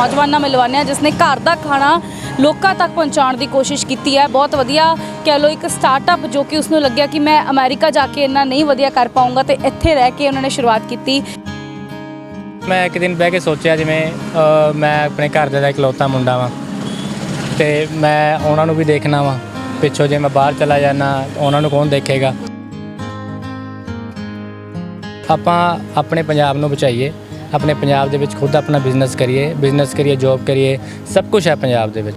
ਨੌਜਵਾਨ ਨਾਲ ਮਿਲਵਾਉਂਦੇ ਹਾਂ ਜਿਸ ਨੇ ਘਰ ਦਾ ਖਾਣਾ ਲੋਕਾਂ ਤੱਕ ਪਹੁੰਚਾਉਣ ਦੀ ਕੋਸ਼ਿਸ਼ ਕੀਤੀ ਹੈ। ਬਹੁਤ ਵਧੀਆ ਕਹਿ ਲਓ ਇੱਕ ਸਟਾਰਟਅਪ ਜੋ ਕਿ ਉਸ ਨੂੰ ਲੱਗਿਆ ਕਿ ਮੈਂ ਅਮਰੀਕਾ ਜਾ ਕੇ ਇੰਨਾ ਨਹੀਂ ਵਧੀਆ ਕਰ ਪਾਉਂਗਾ ਤੇ ਇੱਥੇ ਰਹਿ ਕੇ ਉਹਨਾਂ ਨੇ ਸ਼ੁਰੂਆਤ ਕੀਤੀ। ਮੈਂ ਇੱਕ ਦਿਨ ਬਹਿ ਕੇ ਸੋਚਿਆ ਜਿਵੇਂ ਮੈਂ ਆਪਣੇ ਘਰ ਦਾ ਇਕਲੌਤਾ ਮੁੰਡਾ ਵਾਂ ਤੇ ਮੈਂ ਉਹਨਾਂ ਨੂੰ ਵੀ ਦੇਖਣਾ ਵਾਂ, ਪਿੱਛੋਂ ਜੇ ਮੈਂ ਬਾਹਰ ਚਲਾ ਜਾਣਾ ਉਹਨਾਂ ਨੂੰ ਕੌਣ ਦੇਖੇਗਾ? ਆਪਾਂ ਆਪਣੇ ਪੰਜਾਬ ਨੂੰ ਬਚਾਈਏ। ਆਪਣੇ ਪੰਜਾਬ ਦੇ ਵਿੱਚ ਖੁਦ ਆਪਣਾ ਬਿਜ਼ਨਸ ਕਰੀਏ ਬਿਜ਼ਨਸ ਕਰੀਏ ਜੌਬ ਕਰੀਏ ਸਭ ਕੁਝ ਹੈ ਪੰਜਾਬ ਦੇ ਵਿੱਚ।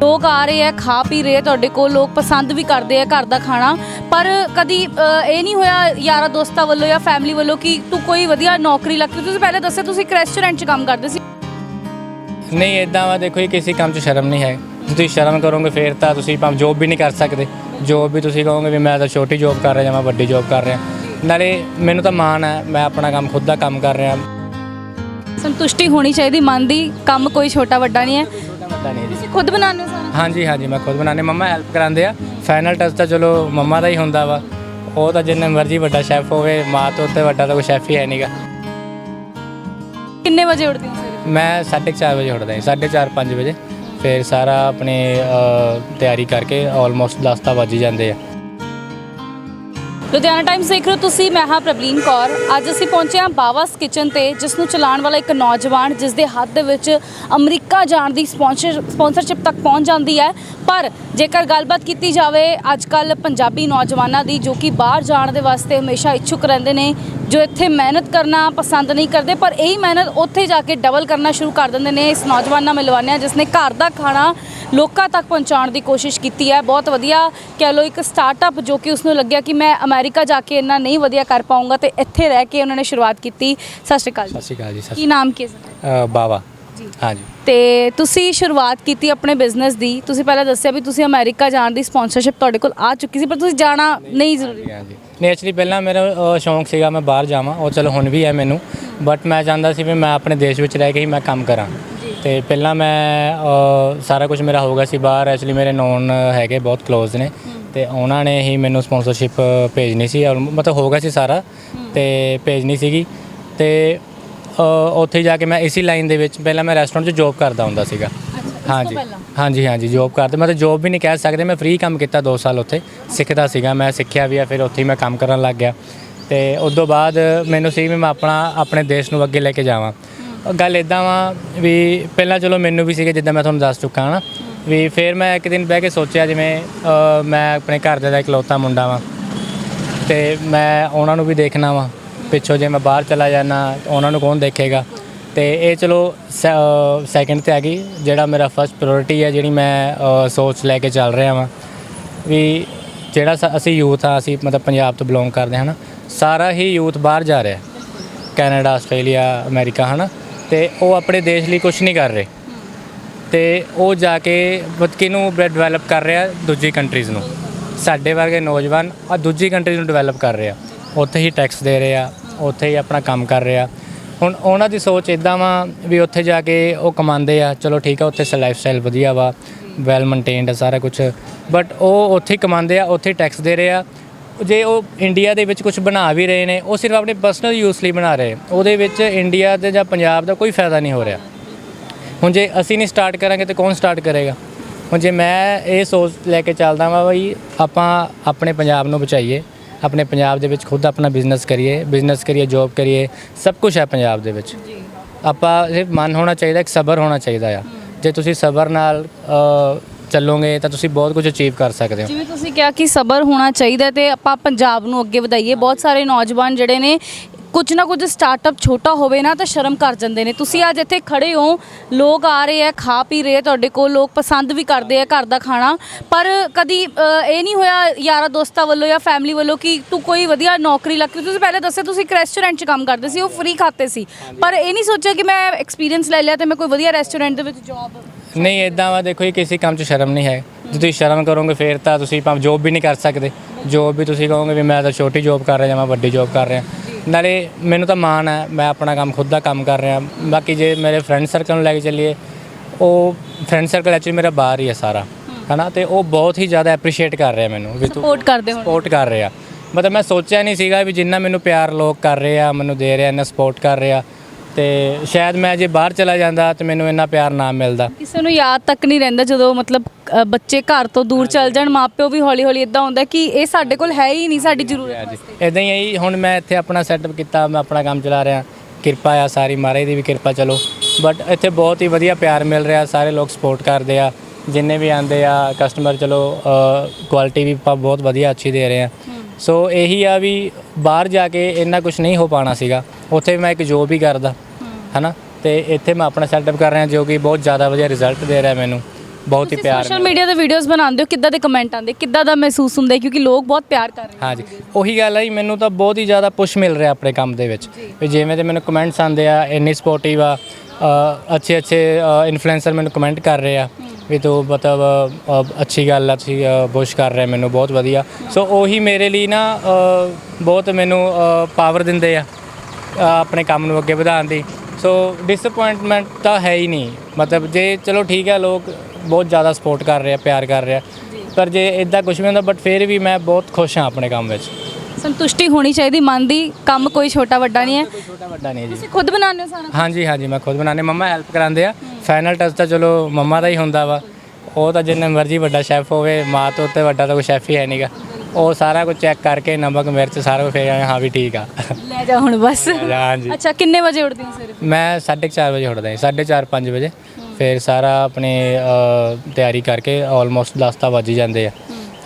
ਲੋਕ ਆ ਰਹੇ ਆ ਖਾ ਪੀ ਰਹੇ ਆ ਤੁਹਾਡੇ ਕੋਲ ਲੋਕ ਪਸੰਦ ਵੀ ਕਰਦੇ ਆ ਘਰ ਦਾ ਖਾਣਾ। ਪਰ ਕਦੀ ਅ, ਇਹ ਨਹੀਂ ਹੋਇਆ ਯਾਰਾ ਦੋਸਤਾਂ ਵੱਲੋਂ ਜਾਂ ਫੈਮਿਲੀ ਵੱਲੋਂ ਕਿ ਤੂੰ ਕੋਈ ਵਧੀਆ ਨੌਕਰੀ ਲੱਗ ਤੁਸੀਂ ਪਹਿਲੇ ਦੱਸਿਆ ਤੁਸੀਂ ਇੱਕ ਰੈਸਟੋਰੈਂਟ 'ਚ ਕੰਮ ਕਰਦੇ ਸੀ। ਨਹੀਂ ਇਦਾਂ ਵਾ ਦੇਖੋ ਜੀ ਕਿਸੇ ਕੰਮ 'ਚ ਸ਼ਰਮ ਨਹੀਂ ਹੈ। ਜੇ ਤੁਸੀਂ ਸ਼ਰਮ ਕਰੋਗੇ ਫਿਰ ਤਾਂ ਤੁਸੀਂ ਭਾਵੇਂ ਜੋਬ ਵੀ ਨਹੀਂ ਕਰ ਸਕਦੇ। ਜੋਬ ਵੀ ਤੁਸੀਂ ਕਹੋਗੇ ਵੀ ਮੈਂ ਤਾਂ ਛੋਟੀ ਜੋਬ ਕਰ ਰਿਹਾ ਜਾਂ ਮੈਂ ਵੱਡੀ ਜੋਬ ਕਰ ਰਿਹਾ। ਨਾਲੇ ਮੈਨੂੰ ਤਾਂ ਮਾਣ ਹੈ ਮੈਂ ਆਪਣਾ ਕੰਮ ਖੁਦ ਦਾ ਕੰਮ ਕਰ ਰਿਹਾ। ਸੰਤੁਸ਼ਟੀ ਹੋਣੀ ਚਾਹੀਦੀ ਮਨ ਦੀ ਕੰਮ ਕੋਈ ਛੋਟਾ ਵੱਡਾ ਨਹੀਂ ਹੈ। ਨਹੀਂ ਜੀ। ਤੁਸੀਂ ਖੁਦ ਬਣਾਉਂਦੇ ਹੋ ਸਾਰਾ? ਹਾਂਜੀ ਹਾਂਜੀ ਮੈਂ ਖੁਦ ਬਣਾਉਂਦੇ ਮੰਮਾ ਹੈਲਪ ਕਰਾਉਂਦੇ ਆ। ਫਾਈਨਲ ਟੱਚ ਤਾਂ ਚਲੋ ਮੰਮਾ ਦਾ ਹੀ ਹੁੰਦਾ ਵਾ। ਉਹ ਤਾਂ ਜਿੰਨੇ ਮਰਜ਼ੀ ਵੱਡਾ ਸ਼ੈਫ ਹੋਵੇ ਮਾਂ ਤੋਂ ਉੱਤੇ ਵੱਡਾ ਤਾਂ ਕੋਈ ਸ਼ੈਫ ਹੀ ਹੈ ਨਹੀਂਗਾ ਕਿੰਨੇ ਵਜੇ ਉੱਠਦੇ ਹੋ ਸਵੇਰੇ? ਮੈਂ 4:30 ਵਜੇ ਉੱਠਦਾ ਹਾਂ 4:30 5 ਵਜੇ। ਫਿਰ ਸਾਰਾ ਆਪਣੇ ਤਿਆਰੀ ਕਰਕੇ ਆਲਮੋਸਟ 10 ਤਾਂ ਵੱਜ ਹੀ ਜਾਂਦੇ ਆ। ਲੁਧਿਆਣਾ ਟਾਈਮਸ ਦੇਖ ਰਹੇ ਹੋ ਤੁਸੀਂ, ਮੈਂ ਹਾਂ ਪ੍ਰਬਲੀਨ ਕੌਰ। ਅੱਜ ਅਸੀਂ ਪਹੁੰਚੇ ਹਾਂ ਬਾਵਾਸ ਕਿਚਨ ਤੇ, ਜਿਸ ਨੂੰ ਚਲਾਉਣ ਵਾਲਾ ਇੱਕ ਨੌਜਵਾਨ, ਜਿਸ ਦੇ ਹੱਥ ਦੇ ਵਿੱਚ ਅਮਰੀਕਾ ਜਾਣ ਦੀ ਸਪਾਂਸਰ ਸਪਾਂਸਰਸ਼ਿਪ ਤੱਕ ਪਹੁੰਚ ਜਾਂਦੀ ਹੈ। ਪਰ ਜੇਕਰ ਗੱਲਬਾਤ ਕੀਤੀ ਜਾਵੇ ਅੱਜ ਕੱਲ ਪੰਜਾਬੀ ਨੌਜਵਾਨਾਂ ਦੀ, ਜੋ ਕਿ ਬਾਹਰ ਜਾਣ ਦੇ ਵਾਸਤੇ ਹਮੇਸ਼ਾ ਇੱਛੁਕ ਰਹਿੰਦੇ ਨੇ, ਜੋ ਇੱਥੇ ਮਿਹਨਤ ਕਰਨਾ ਪਸੰਦ ਨਹੀਂ ਕਰਦੇ, ਪਰ ਇਹੀ ਮਿਹਨਤ ਉੱਥੇ ਜਾ ਕੇ ਡਬਲ ਕਰਨਾ ਸ਼ੁਰੂ ਕਰ ਦਿੰਦੇ ਨੇ। ਇਸ ਨੌਜਵਾਨ ਨਾਲ ਮਿਲਵਾਉਂਦੇ ਹਾਂ ਜਿਸ ਨੇ ਘਰ ਦਾ ਖਾਣਾ ਲੋਕਾਂ ਤੱਕ ਪਹੁੰਚਾਉਣ ਦੀ ਕੋਸ਼ਿਸ਼ ਕੀਤੀ ਹੈ। ਬਹੁਤ ਵਧੀਆ ਕਹਿ ਲਓ ਇੱਕ ਸਟਾਰਟਅਪ ਜੋ ਕਿ ਉਸ ਨੂੰ ਲੱਗਿਆ ਕਿ ਮੈਂ ਅਮਰੀਕਾ ਜਾ ਕੇ ਇੰਨਾ ਨਹੀਂ ਵਧੀਆ ਕਰ ਪਾਉਂਗਾ ਤੇ ਇੱਥੇ ਰਹਿ ਕੇ ਉਹਨਾਂ ਨੇ ਸ਼ੁਰੂਆਤ ਕੀਤੀ। ਸਤਿ ਸ਼੍ਰੀ ਅਕਾਲ ਜੀ। ਸਤਿ ਸ਼੍ਰੀ ਅਕਾਲ ਜੀ ਸਤਿ ਕੀ ਨਾਮ ਕੀ ਹੈ ਸਰ? ਅਕਾਲ ਬਾਵਾ। ਜੀ। ਹਾਂਜੀ ਤੇ ਤੁਸੀਂ ਸ਼ੁਰੂਆਤ ਕੀਤੀ ਆਪਣੇ ਬਿਜ਼ਨਸ ਦੀ। ਤੁਸੀਂ ਪਹਿਲਾਂ ਦੱਸਿਆ ਵੀ ਤੁਸੀਂ ਅਮਰੀਕਾ ਜਾਣ ਦੀ ਸਪਾਂਸਰਸ਼ਿਪ ਤੁਹਾਡੇ ਕੋਲ ਆ ਚੁੱਕੀ ਸੀ ਪਰ ਤੁਸੀਂ ਜਾਣਾ ਨਹੀਂ ਜ਼ਰੂਰੀ। ਹਾਂਜੀ। ਨਹੀਂ ਐਕਚੁਅਲੀ ਪਹਿਲਾਂ ਮੇਰਾ ਅ, ਸ਼ੌਂਕ ਸੀਗਾ ਮੈਂ ਬਾਹਰ ਜਾਵਾਂ। ਉਹ ਚਲੋ ਹੁਣ ਵੀ ਹੈ ਮੈਨੂੰ। ਬਟ ਮੈਂ ਚਾਹੁੰਦਾ ਸੀ ਵੀ ਮੈਂ ਆਪਣੇ ਦੇਸ਼ ਵਿੱਚ ਰਹਿ ਕੇ ਹੀ ਮੈਂ ਕੰਮ ਕਰਾਂ। ਤੇ ਪਹਿਲਾਂ ਮੈਂ ਅ, ਸਾਰਾ ਕੁਝ ਮੇਰਾ ਹੋ ਗਿਆ ਸੀ ਬਾਹਰ। ਐਕਚੁਅਲੀ ਮੇਰੇ ਨੋਨ ਹੈਗੇ ਬਹੁਤ ক্লোਜ਼ ਨੇ। ਤੇ ਉਹਨਾਂ ਨੇ ਹੀ ਮੈਨੂੰ ਸਪਾਂਸਰਸ਼ਿਪ ਭੇਜਣੀ ਸੀ ਔਰ ਮਤਲਬ ਹੋ ਗਿਆ ਸੀ ਸਾਰਾ ਤੇ ਭੇਜਣੀ ਸੀਗੀ ਤੇ ਅ, ਉੱਥੇ ਜਾ ਕੇ ਮੈਂ ਇਸੀ ਲਾਈਨ ਦੇ ਵਿੱਚ ਪਹਿਲਾਂ ਮੈਂ ਰੈਸਟੋਰੈਂਟ 'ਚ ਜੌਬ ਕਰਦਾ ਹੁੰਦਾ ਸੀਗਾ। ਹਾਂਜੀ? ਹਾਂਜੀ ਹਾਂਜੀ ਜੌਬ ਕਰਦੇ ਮੈਂ ਤਾਂ ਜੌਬ ਵੀ ਨਹੀਂ ਕਹਿ ਸਕਦੇ ਮੈਂ ਫ੍ਰੀ ਕੰਮ ਕੀਤਾ 2 ਸਾਲ ਉੱਥੇ ਸਿੱਖਦਾ ਸੀਗਾ ਮੈਂ ਸਿੱਖਿਆ ਵੀ ਆ ਫਿਰ ਉੱਥੇ ਹੀ ਮੈਂ ਕੰਮ ਕਰਨ ਲੱਗ ਗਿਆ। ਤੇ ਉਸ ਤੋਂ ਬਾਅਦ ਮੈਨੂੰ ਸੀ ਵੀ ਮੈਂ ਆਪਣਾ ਆਪਣੇ ਦੇਸ਼ ਨੂੰ ਅੱਗੇ ਲੈ ਕੇ ਜਾਵਾਂ। ਗੱਲ ਇਦਾਂ ਵਾ ਵੀ ਪਹਿਲਾਂ ਚਲੋ ਮੈਨੂੰ ਵੀ ਸੀਗੇ ਜਿੱਦਾਂ ਮੈਂ ਤੁਹਾਨੂੰ ਦੱਸ ਚੁੱਕਾ ਹਾਂ। ਨਾ ਵੀ ਫਿਰ ਮੈਂ ਇੱਕ ਦਿਨ ਬਹਿ ਕੇ ਸੋਚਿਆ ਜਿਵੇਂ ਮੈਂ ਆਪਣੇ ਘਰ ਦਾ ਇਕਲੌਤਾ ਮੁੰਡਾ ਵਾਂ ਤੇ ਮੈਂ ਉਹਨਾਂ ਨੂੰ ਵੀ ਦੇਖਣਾ ਵਾਂ, ਪਿੱਛੋਂ ਜੇ ਮੈਂ ਬਾਹਰ ਚਲਾ ਜਾਣਾ ਉਹਨਾਂ ਨੂੰ ਕੌਣ ਦੇਖੇਗਾ? ਤੇ ਇਹ ਚਲੋ ਸੈਕੰਡ ਤੇ ਆ ਗਈ, ਜਿਹੜਾ ਮੇਰਾ ਫਰਸਟ ਪ੍ਰਾਇੋਰਟੀ ਹੈ, ਜਿਹੜੀ ਮੈਂ ਸੋਚ ਲੈ ਕੇ ਚੱਲ ਰਿਹਾ ਵਾਂ। ਵੀ ਜਿਹੜਾ ਸ- ਅਸੀਂ ਯੂਥ ਆ ਅਸੀਂ ਮਤਲਬ ਪੰਜਾਬ ਤੋਂ ਬਿਲੋਂਗ ਕਰਦੇ ਹਾਂ ਨਾ, ਸਾਰਾ ਹੀ ਯੂਥ ਬਾਹਰ ਜਾ ਰਿਹਾ ਕੈਨੇਡਾ, ਆਸਟ੍ਰੇਲੀਆ, ਅਮਰੀਕਾ, ਹਨਾ? ਤੇ ਉਹ ਆਪਣੇ ਦੇਸ਼ ਲਈ ਕੁਝ ਨਹੀਂ ਕਰ ਰਹੇ। ਤੇ ਉਹ ਜਾ ਕੇ ਬਤ ਕਿਹਨੂੰ ਡਿਵੈਲਪ ਕਰ ਰਿਹਾ ਦੂਜੀ ਕੰਟਰੀਜ਼ ਨੂੰ। ਸਾਡੇ ਵਰਗੇ ਨੌਜਵਾਨ ਆ ਦੂਜੀ ਕੰਟਰੀਜ਼ ਨੂੰ ਡਿਵੈਲਪ ਕਰ ਰਿਹਾ। ਉੱਥੇ ਹੀ ਟੈਕਸ ਦੇ ਰਹੇ ਆ, ਉੱਥੇ ਹੀ ਆਪਣਾ ਕੰਮ ਕਰ ਰਿਹਾ। ਹੁਣ ਉਹਨਾਂ ਦੀ ਸੋਚ ਇਦਾਂ ਵਾ ਵੀ ਉੱਥੇ ਜਾ ਕੇ ਉਹ ਕਮਾਉਂਦੇ ਆ, ਚਲੋ ਠੀਕ ਆ, ਉੱਥੇ ਲਾਈਫ ਸਟਾਈਲ ਵਧੀਆ ਵਾ ਵੈਲ ਮੇਨਟੇਨਡ ਆ ਸਾਰਾ ਕੁਝ ਬਟ ਉਹ ਉੱਥੇ ਹੀ ਕਮਾਉਂਦੇ ਆ, ਉੱਥੇ ਟੈਕਸ ਦੇ ਰਹੇ ਆ। ਜੇ ਉਹ ਇੰਡੀਆ ਦੇ ਵਿੱਚ ਕੁਝ ਬਣਾ ਵੀ ਰਹੇ ਨੇ, ਉਹ ਸਿਰਫ ਆਪਣੇ ਪਰਸਨਲ ਯੂਜ਼ ਲਈ ਬਣਾ ਰਹੇ। ਉਹਦੇ ਵਿੱਚ ਇੰਡੀਆ ਦੇ ਜਾਂ ਪੰਜਾਬ ਦਾ ਕੋਈ ਫਾਇਦਾ ਨਹੀਂ ਹੋ ਰਿਹਾ। ਹੁਣ ਜੇ ਅਸੀਂ ਨਹੀਂ ਸਟਾਰਟ ਕਰਾਂਗੇ ਤੇ ਕੌਣ ਸਟਾਰਟ ਕਰੇਗਾ? ਹੁਣ ਜੇ ਮੈਂ ਇਹ ਸੋਚ ਲੈ ਕੇ ਚੱਲਦਾ ਵਾਂ ਬਈ ਆਪਾਂ ਆਪਣੇ ਪੰਜਾਬ ਨੂੰ ਬਚਾਈਏ ਆਪਣੇ ਪੰਜਾਬ ਦੇ ਵਿੱਚ ਖੁਦ ਆਪਣਾ ਬਿਜ਼ਨਸ ਕਰੀਏ ਬਿਜ਼ਨਸ ਕਰੀਏ ਜੌਬ ਕਰੀਏ ਸਭ ਕੁਝ ਹੈ ਪੰਜਾਬ ਦੇ ਵਿੱਚ। ਆਪਾਂ ਸਿਰਫ ਮਨ ਹੋਣਾ ਚਾਹੀਦਾ ਇੱਕ ਸਬਰ ਹੋਣਾ ਚਾਹੀਦਾ ਆ। ਜੇ ਤੁਸੀਂ ਸਬਰ ਨਾਲ ਚੱਲੋਗੇ ਤਾਂ ਤੁਸੀਂ ਬਹੁਤ ਕੁਝ ਅਚੀਵ ਕਰ ਸਕਦੇ ਹੋ। ਜਿਵੇਂ ਤੁਸੀਂ ਕਿਹਾ ਕਿ ਸਬਰ ਹੋਣਾ ਚਾਹੀਦਾ ਤੇ ਆਪਾਂ ਪੰਜਾਬ ਨੂੰ ਅੱਗੇ ਵਧਾਈਏ ਬਹੁਤ ਸਾਰੇ ਨੌਜਵਾਨ ਜਿਹੜੇ ਨੇ ਕੁਝ ਨਾ ਕੁਝ ਸਟਾਰਟਅਪ ਛੋਟਾ ਹੋਵੇ ਨਾ ਤਾਂ ਸ਼ਰਮ ਕਰ ਜਾਂਦੇ ਨੇ। ਤੁਸੀਂ ਅੱਜ ਇੱਥੇ ਖੜੇ ਹੋ ਲੋਕ ਆ ਰਹੇ ਆ ਖਾ ਪੀ ਰਹੇ ਆ ਤੁਹਾਡੇ ਕੋਲ ਲੋਕ ਪਸੰਦ ਵੀ ਕਰਦੇ ਆ ਘਰ ਦਾ ਖਾਣਾ। ਪਰ ਕਦੀ ਅ, ਇਹ ਨਹੀਂ ਹੋਇਆ ਯਾਰਾ ਦੋਸਤਾਂ ਵੱਲੋਂ ਜਾਂ ਫੈਮਿਲੀ ਵੱਲੋਂ ਕਿ ਤੂੰ ਕੋਈ ਵਧੀਆ ਨੌਕਰੀ ਲੱਗ ਤੁਸੀਂ ਪਹਿਲੇ ਦੱਸਿਆ ਤੁਸੀਂ ਇੱਕ ਰੈਸਟੋਰੈਂਟ 'ਚ ਕੰਮ ਕਰਦੇ ਸੀ ਉਹ ਫ੍ਰੀ ਖਾਤੇ ਸੀ। ਪਰ ਇਹ ਨਹੀਂ ਸੋਚਿਆ ਕਿ ਮੈਂ ਐਕਸਪੀਰੀਅੰਸ ਲੈ ਲਿਆ ਤੇ ਮੈਂ ਕੋਈ ਵਧੀਆ ਰੈਸਟੋਰੈਂਟ ਦੇ ਵਿੱਚ ਜੌਬ ਨਹੀਂ ਇਦਾਂ ਵਾ ਦੇਖੋ ਜੀ ਕਿਸੇ ਕੰਮ 'ਚ ਸ਼ਰਮ ਨਹੀਂ ਹੈ। ਜੇ ਤੁਸੀਂ ਸ਼ਰਮ ਕਰੋਗੇ ਫਿਰ ਤਾਂ ਤੁਸੀਂ ਭਾਵੇਂ ਜੋਬ ਵੀ ਨਹੀਂ ਕਰ ਸਕਦੇ। ਜੋਬ ਵੀ ਤੁਸੀਂ ਕਹੋਗੇ ਵੀ ਮੈਂ ਤਾਂ ਛੋਟੀ ਜੋਬ ਕਰ ਰਿਹਾ ਜਾਂ ਮੈਂ ਵੱਡੀ ਜੋਬ ਕਰ ਰਿਹਾ। ਨਾਲੇ ਮੈਨੂੰ ਤਾਂ ਮਾਣ ਹੈ ਮੈਂ ਆਪਣਾ ਕੰਮ ਖੁਦ ਦਾ ਕੰਮ ਕਰ ਰਿਹਾ। ਬਾਕੀ ਜੇ ਮੇਰੇ ਫਰੈਂਡ ਸਰਕਲ ਨੂੰ ਲੈ ਕੇ ਚੱਲੀਏ ਉਹ ਫਰੈਂਡ ਸਰਕਲ ਐਕਚੁਅਲੀ ਮੇਰਾ ਬਾਹਰ ਹੀ ਹੈ ਸਾਰਾ। ਹਨਾ? ਤੇ ਉਹ ਬਹੁਤ ਹੀ ਜ਼ਿਆਦਾ ਐਪਰੀਸ਼ੀਏਟ ਕਰ ਰਿਹਾ ਮੈਨੂੰ ਵੀ ਤੂੰ ਸਪੋਰਟ ਕਰਦੇ ਹੋ ਸਪੋਰਟ ਕਰ ਰਿਹਾ। ਮਤਲਬ ਮੈਂ ਸੋਚਿਆ ਨਹੀਂ ਸੀਗਾ ਵੀ ਜਿੰਨਾ ਮੈਨੂੰ ਪਿਆਰ ਲੋਕ ਕਰ ਰਹੇ ਆ ਮੈਨੂੰ ਦੇ ਰਿਹਾ ਇੰਨਾ ਸਪੋਰਟ ਕਰ ਰਿਹਾ। ਤੇ ਸ਼ਾਇਦ ਮੈਂ ਜੇ ਬਾਹਰ ਚਲਾ ਜਾਂਦਾ ਤੇ ਮੈਨੂੰ ਇੰਨਾ ਪਿਆਰ ਨਾ ਮਿਲਦਾ। ਕਿਸੇ ਨੂੰ ਯਾਦ ਤੱਕ ਨਹੀਂ ਰਹਿੰਦਾ ਜਦੋਂ ਮਤਲਬ ਅ, ਬੱਚੇ ਘਰ ਤੋਂ ਦੂਰ ਚਲ ਜਾਣ ਮਾਪਿਓ ਵੀ ਹੌਲੀ ਹੌਲੀ ਇਦਾਂ ਹੁੰਦਾ ਕਿ ਇਹ ਸਾਡੇ ਕੋਲ ਹੈ ਹੀ ਨਹੀਂ ਸਾਡੀ ਜ਼ਰੂਰਤ ਵਾਸਤੇ। ਇਦਾਂ ਹੀ ਹੈ ਜੀ, ਹੁਣ ਮੈਂ ਇੱਥੇ ਆਪਣਾ ਸੈਟਅਪ ਕੀਤਾ ਮੈਂ ਆਪਣਾ ਕੰਮ ਚਲਾ ਰਿਹਾ। ਕਿਰਪਾ ਆ ਸਾਰੀ ਮਹਾਰਾਜ ਦੀ ਵੀ ਕਿਰਪਾ ਚਲੋ। ਬਟ ਇੱਥੇ ਬਹੁਤ ਹੀ ਵਧੀਆ ਪਿਆਰ ਮਿਲ ਰਿਹਾ ਸਾਰੇ ਲੋਕ ਸਪੋਰਟ ਕਰਦੇ ਆ। ਜਿੰਨੇ ਵੀ ਆਂਦੇ ਆ ਕਸਟਮਰ ਚਲੋ ਕੁਆਲਿਟੀ ਵੀ ਆਪਾਂ ਬਹੁਤ ਵਧੀਆ ਅੱਛੀ ਦੇ ਰਹੇ ਆ। ਸੋ ਇਹੀ ਆ ਵੀ ਬਾਹਰ ਜਾ ਕੇ ਇੰਨਾ ਕੁਝ ਨਹੀਂ ਹੋ ਪਾਣਾ ਸੀਗਾ। ਉੱਥੇ ਮੈਂ ਇੱਕ ਜੋਬ ਹੀ ਕਰਦਾ ਹਨਾ? ਤੇ ਇੱਥੇ ਮੈਂ ਆਪਣਾ ਸੈਟਅਪ ਕਰ ਰਿਹਾ ਜੋ ਕਿ ਬਹੁਤ ਜ਼ਿਆਦਾ ਵਧੀਆ ਰਿਜ਼ਲਟ ਦੇ ਰਿਹਾ ਮੈਨੂੰ ਬਹੁਤ ਹੀ ਪਿਆਰ ਸੋਸ਼ਲ ਮੀਡੀਆ ਤੇ ਵੀਡੀਓਜ਼ ਬਣਾਉਂਦੇ ਹੋ ਕਿੱਦਾਂ ਦੇ ਕਮੈਂਟ ਆਉਂਦੇ ਕਿੱਦਾਂ ਦਾ ਮਹਿਸੂਸ ਹੁੰਦਾ? ਕਿਉਂਕਿ ਲੋਕ ਬਹੁਤ ਪਿਆਰ ਕਰ ਰਹੇ ਹਾਂਜੀ ਉਹੀ ਗੱਲ ਹੈ ਜੀ ਮੈਨੂੰ ਤਾਂ ਬਹੁਤ ਹੀ ਜ਼ਿਆਦਾ ਪੁਸ਼ ਮਿਲ ਰਿਹਾ ਆਪਣੇ ਕੰਮ ਦੇ ਵਿੱਚ। ਵੀ ਜਿਵੇਂ ਤੇ ਮੈਨੂੰ ਕਮੈਂਟਸ ਆਉਂਦੇ ਆ ਇੰਨੀ ਸਪੋਰਟਿਵ ਆ ਅੱਛੇ ਅੱਛੇ ਇਨਫਲੂਐਂਸਰ ਮੈਨੂੰ ਕਮੈਂਟ ਕਰ ਰਹੇ ਆ ਵੀ ਤੂੰ ਮਤਲਬ ਅੱਛੀ ਗੱਲ ਆ ਤੁਸੀਂ ਪੁਸ਼ ਕਰ ਰਹੇ ਮੈਨੂੰ ਬਹੁਤ ਵਧੀਆ। ਸੋ ਉਹੀ ਮੇਰੇ ਲਈ ਨਾ ਬਹੁਤ ਮੈਨੂੰ ਪਾਵਰ ਦਿੰਦੇ ਆ। ਆਪਣੇ ਕੰਮ ਨੂੰ ਅੱਗੇ ਵਧਾਉਣ ਦੀ। ਸੋ ਡਿਸਪਾਇੰਟਮੈਂਟ ਤਾਂ ਹੈ ਹੀ ਨਹੀਂ। ਮਤਲਬ ਜੇ ਚਲੋ ਠੀਕ ਹੈ ਲੋਕ ਬਹੁਤ ਜ਼ਿਆਦਾ ਸਪੋਰਟ ਕਰ ਰਹੇ ਆ ਪਿਆਰ ਕਰ ਰਹੇ ਆ। ਪਰ ਜੇ ਇਦਾਂ ਕੁਝ ਵੀ ਹੁੰਦਾ ਬਟ ਫਿਰ ਵੀ ਮੈਂ ਬਹੁਤ ਖੁਸ਼ ਹਾਂ ਆਪਣੇ ਕੰਮ ਵਿੱਚ। ਸੰਤੁਸ਼ਟੀ ਹੋਣੀ ਚਾਹੀਦੀ ਮਨ ਦੀ। ਕੰਮ ਕੋਈ ਛੋਟਾ ਵੱਡਾ ਨਹੀਂ ਹੈ। ਛੋਟਾ ਵੱਡਾ ਨਹੀਂ ਹੈ ਜੀ। ਤੁਸੀਂ ਖੁਦ ਬਣਾਉਂਦੇ ਹੋ ਸਾਰਾ ਹਾਂਜੀ ਹਾਂਜੀ ਮੈਂ ਖੁਦ ਬਣਾਉਂਦੇ। ਮੰਮਾ ਹੈਲਪ ਕਰਾਉਂਦੇ ਆ। ਫਾਈਨਲ ਟੱਚ ਤਾਂ ਚਲੋ ਮੰਮਾ ਦਾ ਹੀ ਹੁੰਦਾ ਵਾ। ਉਹ ਤਾਂ ਜਿੰਨਾ ਮਰਜ਼ੀ ਵੱਡਾ ਸ਼ੈਫ ਹੋਵੇ ਮਾਂ ਤੋਂ ਉੱਤੇ ਵੱਡਾ ਤਾਂ ਕੋਈ ਸ਼ੈਫ ਹੀ ਹੈ ਨਹੀਂਗਾ ਉਹ ਸਾਰਾ ਕੁਝ ਚੈੱਕ ਕਰਕੇ ਨਮਕ ਮਿਰਚ ਸਾਰਾ ਕੁਝ ਫੇਰ ਹਾਂ ਵੀ ਠੀਕ ਆ। ਲੈ ਜਾ ਹੁਣ ਬਸ। ਹਾਂਜੀ। ਅੱਛਾ ਕਿੰਨੇ ਵਜੇ ਉੱਠਦੇ ਹੋ ਸਵੇਰੇ? ਮੈਂ 4:30 ਵਜੇ ਉੱਠਦਾ ਹਾਂ 4:30 5 ਵਜੇ। ਫਿਰ ਸਾਰਾ ਆਪਣੇ ਅ, ਤਿਆਰੀ ਕਰਕੇ ਆਲਮੋਸਟ 10 ਤਾਂ ਵੱਜ ਹੀ ਜਾਂਦੇ ਆ।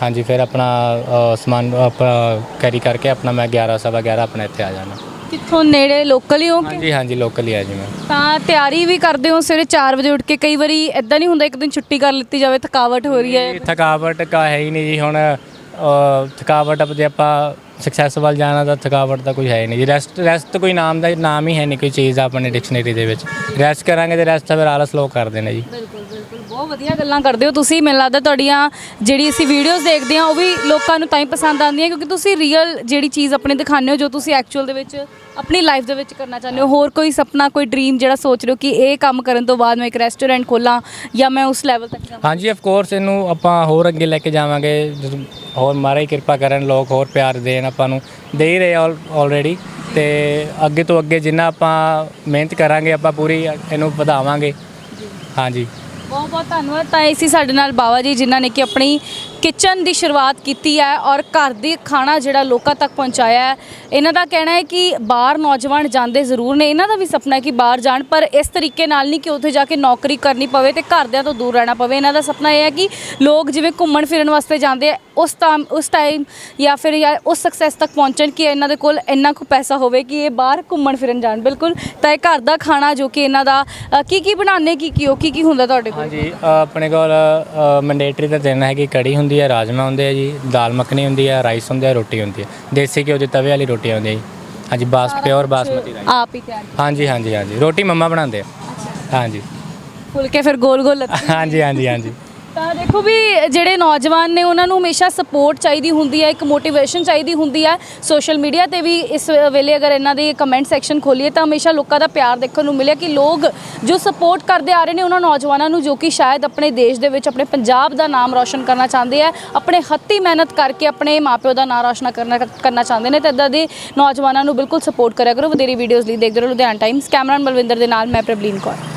ਹਾਂਜੀ ਫਿਰ ਆਪਣਾ ਅ, ਸਮਾਨ ਆਪਣਾ ਕੈਰੀ ਕਰਕੇ ਆਪਣਾ ਮੈਂ 11 ਸਵਾ 11 ਆਪਣੇ ਇੱਥੇ ਆ ਜਾਣਾ ਕਿੱਥੋਂ ਨੇੜੇ ਲੋਕਲ ਹੀ ਹੋ ਕਿ? ਹਾਂਜੀ ਹਾਂਜੀ ਲੋਕਲ ਹੀ ਆ ਜੀ ਮੈਂ। ਤਾਂ ਤਿਆਰੀ ਵੀ ਕਰਦੇ ਹੋ ਸਵੇਰੇ 4 ਵਜੇ ਉੱਠ ਕੇ? ਕਈ ਵਾਰੀ ਇਦਾਂ ਨਹੀਂ ਹੁੰਦਾ ਇੱਕ ਦਿਨ ਛੁੱਟੀ ਕਰ ਲਿੱਤੀ ਜਾਵੇ ਥਕਾਵਟ ਹੋ ਰਹੀ ਹੈ। ਥਕਾਵਟ ਕਾ ਹੈ ਹੀ ਨਹੀਂ ਜੀ ਹੁਣ ਥਕਾਵਟ ਅਪ ਜੇ ਆਪਾਂ ਸਕਸੈਸ ਵੱਲ ਜਾਣਾ ਤਾਂ ਥਕਾਵਟ ਤਾਂ ਕੋਈ ਹੈ ਹੀ ਨਹੀਂ ਜੀ। ਰੈਸਟ ਰੈਸਟ ਕੋਈ ਨਾਮ ਦਾ, ਨਾਮ ਹੀ ਹੈ ਨਹੀਂ ਕੋਈ ਚੀਜ਼ ਆਪਣੇ ਡਿਕਸ਼ਨਰੀ ਦੇ ਵਿੱਚ। ਰੈਸਟ ਕਰਾਂਗੇ ਤੇ ਰੈਸਟ ਤਾਂ ਫਿਰ ਆਲਸ ਲੋਕ ਕਰਦੇ ਨੇ ਜੀ। ਬਹੁਤ ਵਧੀਆ ਗੱਲਾਂ ਕਰਦੇ ਹੋ ਤੁਸੀਂ। ਮੈਨੂੰ ਲੱਗਦਾ ਤੁਹਾਡੀਆਂ ਜਿਹੜੀ ਅਸੀਂ ਵੀਡੀਓਜ਼ ਦੇਖਦੇ ਹਾਂ, ਉਹ ਵੀ ਲੋਕਾਂ ਨੂੰ ਤਾਂ ਹੀ ਪਸੰਦ ਆਉਂਦੀਆਂ, ਕਿਉਂਕਿ ਤੁਸੀਂ ਰੀਅਲ ਜਿਹੜੀ ਚੀਜ਼ ਆਪਣੇ ਦਿਖਾਉਂਦੇ ਹੋ, ਜੋ ਤੁਸੀਂ ਐਕਚੁਅਲ ਦੇ ਵਿੱਚ ਆਪਣੀ ਲਾਈਫ ਦੇ ਵਿੱਚ ਕਰਨਾ ਚਾਹੁੰਦੇ ਹੋ। ਹੋਰ ਕੋਈ ਸੁਪਨਾ, ਕੋਈ ਡ੍ਰੀਮ ਜਿਹੜਾ ਸੋਚ ਰਹੇ ਹੋ ਕਿ ਇਹ ਕੰਮ ਕਰਨ ਤੋਂ ਬਾਅਦ ਮੈਂ ਇੱਕ ਰੈਸਟੋਰੈਂਟ ਖੋਲਾਂ ਜਾਂ ਮੈਂ ਉਸ ਲੈਵਲ ਤੱਕ ਜਾਵਾਂ? ਹਾਂਜੀ ਆਫ ਕੋਰਸ ਇਹਨੂੰ ਆਪਾਂ ਹੋਰ ਅੱਗੇ ਲੈ ਕੇ ਜਾਵਾਂਗੇ। ਜਦੋਂ ਹੋਰ ਮਹਾਰਾਜ ਕਿਰਪਾ ਕਰਨ, ਲੋਕ ਹੋਰ ਪਿਆਰ ਦੇਣ ਆਪਾਂ ਨੂੰ ਦੇ ਹੀ ਰਹੇ ਆਲਰੇਡੀ ਤੇ ਅੱਗੇ ਤੋਂ ਅੱਗੇ ਜਿੰਨਾ ਆਪਾਂ ਮਿਹਨਤ ਕਰਾਂਗੇ, ਆਪਾਂ ਪੂਰੀ ਇਹਨੂੰ ਵਧਾਵਾਂਗੇ। ਹਾਂਜੀ। ਬਹੁਤ ਬਹੁਤ ਧੰਨਵਾਦ। ਤਾਂ ਇਹ ਸੀ ਸਾਡੇ ਨਾਲ ਬਾਵਾ ਜੀ ਜਿਨ੍ਹਾਂ ਨੇ ਕਿ ਆਪਣੀ ਕਿਚਨ ਦੀ ਸ਼ੁਰੂਆਤ ਕੀਤੀ ਹੈ ਔਰ ਘਰ ਦੀ ਖਾਣਾ ਜਿਹੜਾ ਲੋਕਾਂ ਤੱਕ ਪਹੁੰਚਾਇਆ ਹੈ। ਇਹਨਾਂ ਦਾ ਕਹਿਣਾ ਹੈ ਕਿ ਬਾਹਰ ਨੌਜਵਾਨ ਜਾਂਦੇ ਜ਼ਰੂਰ ਨੇ। ਇਹਨਾਂ ਦਾ ਵੀ ਸੁਪਨਾ ਹੈ ਕਿ ਬਾਹਰ ਜਾਣ, ਪਰ ਇਸ ਤਰੀਕੇ ਨਾਲ ਨਹੀਂ ਕਿ ਉੱਥੇ ਜਾ ਕੇ ਨੌਕਰੀ ਕਰਨੀ ਪਵੇ ਤੇ ਘਰਦਿਆਂ ਤੋਂ ਦੂਰ ਰਹਿਣਾ ਪਵੇ। ਇਹਨਾਂ ਦਾ ਸੁਪਨਾ ਇਹ ਹੈ ਕਿ ਲੋਕ ਜਿਵੇਂ ਘੁੰਮਣ ਫਿਰਨ ਵਾਸਤੇ ਜਾਂਦੇ ਆ, ਉਸ ਟਾਈਮ ਉਸ ਟਾਈਮ ਜਾਂ ਫਿਰ ਜਾਂ ਉਸ ਸਕਸੈਸ ਤੱਕ ਪਹੁੰਚਣ ਕਿ ਇਹਨਾਂ ਦੇ ਕੋਲ ਇੰਨਾ ਕੁ ਪੈਸਾ ਹੋਵੇ ਕਿ ਇਹ ਬਾਹਰ ਘੁੰਮਣ ਫਿਰਨ ਜਾਣ। ਬਿਲਕੁਲ, ਤਾਂ ਇਹ ਘਰ ਦਾ ਖਾਣਾ ਜੋ ਕਿ ਇਹਨਾਂ ਦਾ ਕੀ ਕੀ ਬਣਾਉਂਦੇ ਕੀ ਕੀ ਉਹ ਕੀ ਕੀ ਹੁੰਦਾ ਤੁਹਾਡੇ ਕੋਲ? ਹਾਂਜੀ ਆਪਣੇ ਕੋਲ ਮੈਂਡੇਟਰੀ ਤਾਂ ਹੈ ਕਿ ਕੜੀ ਹੁੰਦੀ ਹੈ ਰਾਜਮਾ ਹੁੰਦੇ ਆ ਜੀ ਦਾਲ ਮੱਖਣੀ ਹੁੰਦੀ ਹੈ ਰਾਈਸ ਹੁੰਦਾ ਹੈ ਰੋਟੀ ਹੁੰਦੀ ਹੈ ਦੇਸੀ ਘਿਓ ਦੀ ਤਵੇ ਵਾਲੀ ਰੋਟੀ ਹੁੰਦੀ ਹੈ ਜੀ। ਹਾਂਜੀ ਬਾਸ ਪਿਓਰ ਬਾਸਮਤੀ ਰਾਈਸ ਆਪ ਹੀ ਤਿਆਰ ਹਾਂਜੀ ਹਾਂਜੀ ਹਾਂਜੀ। ਰੋਟੀ ਮੰਮਾ ਬਣਾਉਂਦੇ ਆ। ਹਾਂਜੀ। ਫੁਲਕੇ ਫਿਰ ਗੋਲ ਗੋਲ ਹਾਂਜੀ ਹਾਂਜੀ ਹਾਂਜੀ। ਤਾਂ ਦੇਖੋ ਵੀ ਜਿਹੜੇ ਨੌਜਵਾਨ ਨੇ, ਉਹਨਾਂ ਨੂੰ ਹਮੇਸ਼ਾ ਸਪੋਰਟ ਚਾਹੀਦੀ ਹੁੰਦੀ ਹੈ, ਇੱਕ ਮੋਟੀਵੇਸ਼ਨ ਚਾਹੀਦੀ ਹੁੰਦੀ ਹੈ। ਸੋਸ਼ਲ ਮੀਡੀਆ ਤੇ ਵੀ ਇਸ ਵੇਲੇ ਅਗਰ ਇਹਨਾਂ ਦੇ ਕਮੈਂਟ ਸੈਕਸ਼ਨ ਖੋਲੀਏ, ਤਾਂ ਹਮੇਸ਼ਾ ਲੋਕਾਂ ਦਾ ਪਿਆਰ ਦੇਖਣ ਨੂੰ ਮਿਲਿਆ ਕਿ ਲੋਕ ਜੋ ਸਪੋਰਟ ਕਰਦੇ ਆ ਰਹੇ ਨੇ, ਉਹਨਾਂ ਨੌਜਵਾਨਾਂ ਨੂੰ ਜੋ ਕਿ ਸ਼ਾਇਦ ਆਪਣੇ ਦੇਸ਼ ਦੇ ਵਿੱਚ, ਆਪਣੇ ਪੰਜਾਬ ਦਾ ਨਾਮ ਰੌਸ਼ਨ ਕਰਨਾ ਚਾਹੁੰਦੇ ਆ, ਆਪਣੇ ਹੱਥੀ ਮਿਹਨਤ ਕਰਕੇ ਆਪਣੇ ਮਾਪਿਓ ਦਾ ਨਾਮ ਰੌਸ਼ਨ ਕਰਨਾ ਕਰਨਾ ਚਾਹੁੰਦੇ ਨੇ, ਤੇ ਇਦਾਂ ਦੇ ਨੌਜਵਾਨਾਂ ਨੂੰ ਬਿਲਕੁਲ ਸਪੋਰਟ ਕਰਿਆ ਕਰੋ। ਵਧੇਰੀ ਵੀਡੀਓਜ਼ ਲਈ ਦੇਖਦੇ ਰਹੋ, ਲੁਧਿਆਣਾ ਟਾਈਮਸ ਕੈਮਰਾਨ ਬਲਵਿੰਦਰ ਦੇ ਨਾਲ, ਮੈਂ ਪ੍ਰਬਲੀਨ ਕੌਰ।